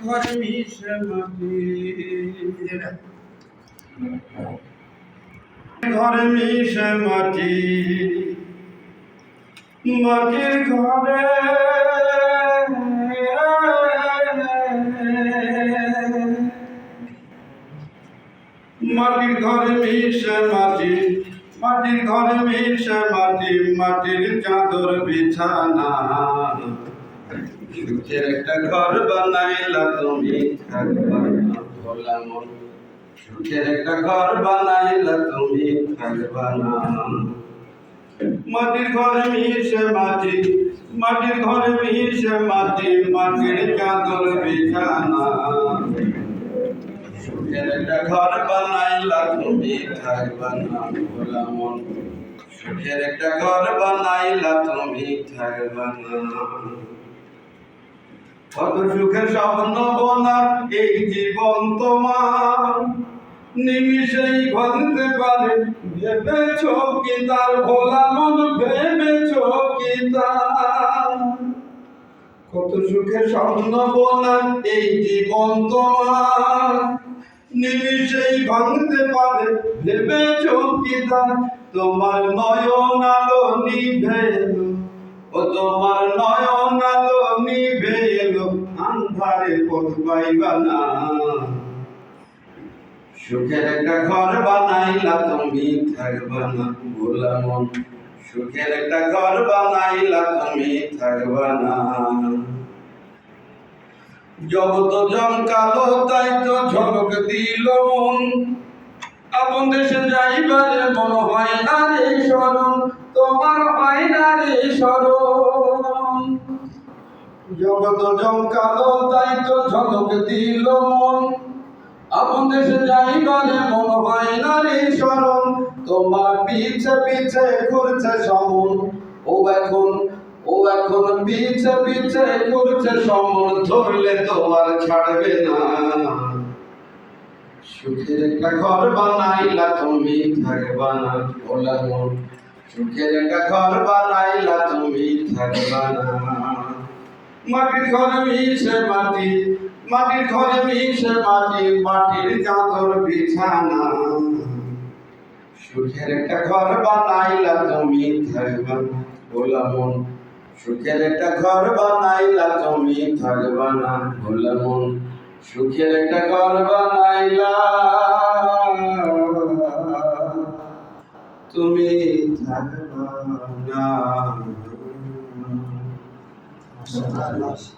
ঘর মিশে মাটি মাটির ঘরে মাটির ঘরে মিশে মাটি, মাটির ঘরে মিশে মাটি, মাটির চাদর বিছানা। সুখের একটা ঘর বানাইলা তুমি থাকবা ভোলা মন। সুখের একটা ঘর বানাইলা তুমি থাকবা না। মাটির ঘরে মিশে মাটি, মাটির ঘরে মিশে মাটি, মাটির চাদর বিছানা। সুখের একটা ঘর বানাইলা তুমি থাকবা না ভোলা মন। সুখের একটা ঘর বানাইলা তুমি থাকবা না। কত সুখের স্বপ্ন বোনা এই জীবন তোমার। নিমিষেই ভাঙতে পারে, ভেবেছ কি তার ভোলা মন, ভেবেছ কি তার? কত সুখের স্বপ্ন বোনা এই জীবন তোমার। নিমিষেই ভাঙতে পারে, ভেবেছ কি তার? তোমার নয়ন আলো নিভে ও তোমার এলো আন্ধারে পথ পাইবা না সুখের একটা ঘর বানাইলা, তুমি থাকবা না ভোলা মন। সুখের একটা ঘর বানাইলা, তুমি থাকবা না জগত জমকালো, তাই তো ঝলক দিল মন। আপন দেশে যাইবারে মন হয় না রে শরণ তোমার হয় না রে শরণ জগত জমকালো তাই তো ঝলক দিল মন। আপন দেশে যাইবারে মন হয় না রে শরণ তোমার পিছে পিছে ঘুরছে সমন। ও এখন ও এখন পিছে পিছে ঘুরছে সমন, ধরলে তোমার ছাড়বে না। সুখের একটা ঘর বানাইলা তুমি, থাকবা না ভোলা মন। সুখের একটা ঘর বানাইলা তুমি, থাকবা না। মাটির ঘরে মিশে মাটি, মাটির ঘরে মিশে মাটি, মাটির চাদর বিছানা। সুখের একটা ঘর বানাইলা তুমি থাকবা, ভোলা মন। সুখের একটা ঘর বানাইলা তুমি থাকবা না, ভোলা মন। সুখের একটা ঘর বানাইলা তুমি থাকবা না। observarlos